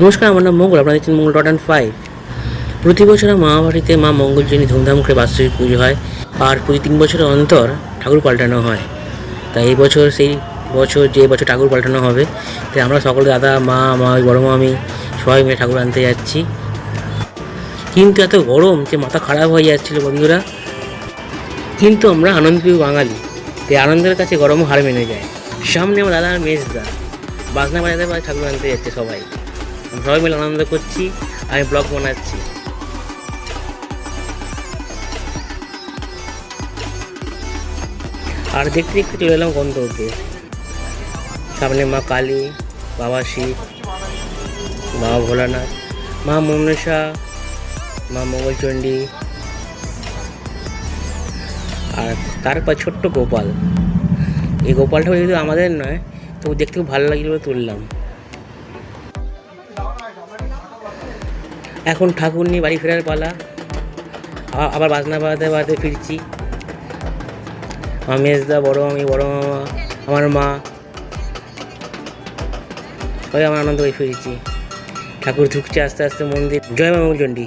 নমস্কার, আমার নাম মঙ্গল, আপনারা দেখছেন মঙ্গল ডট অ্যান্ড ফাইভ প্রতি বছর মা বাড়িতে মা মঙ্গলজনী ধুমধাম করে বাৎসরিক পুজো হয়, আর প্রতি তিন বছর অন্তর ঠাকুর পাল্টানো হয়। তাই এই বছর সেই বছর যে বছর ঠাকুর পাল্টানো হবে, তাই আমরা সকলে দাদা, মা মা, বড় মামি সবাই মিলে ঠাকুর আনতে যাচ্ছি। কিন্তু এত গরম যে মাথা খারাপ হয়ে যাচ্ছিল বন্ধুরা। কিন্তু আমরা আনন্দপ্রিয় বাঙালি, তাই আনন্দের কাছে গরম হার মেনে যায়। সামনে আমার দাদা মেজদা, বাজনা বাজাতে ঠাকুর আনতে যাচ্ছে সবাই। সবাই মিলে আনন্দ করছি, আমি ব্লগ বানাচ্ছি। আর দেখতে দেখতে চলে এলাম গন্তব্যে। সামনে মা কালী, বাবা শিব, বাবা ভোলানাথ, মা মনসা, মা মঙ্গলচণ্ডী, আর তারপর ছোট্ট গোপাল। এই গোপালটা যদি আমাদের নয় তো দেখতে খুব ভালো লাগছিল তুললাম। এখন ঠাকুর নিয়ে বাড়ি ফেরার পালা। আবার বাজনা বাজাতে বাজাতে ফিরছি। আমার মেজদা, বড় আমি বড় মামা, আমার মা। ওই আমার আনন্দ করে ফিরেছি। ঠাকুর ঢুকছে আস্তে আস্তে মন্দির। জয় মা মঙ্গলচণ্ডী।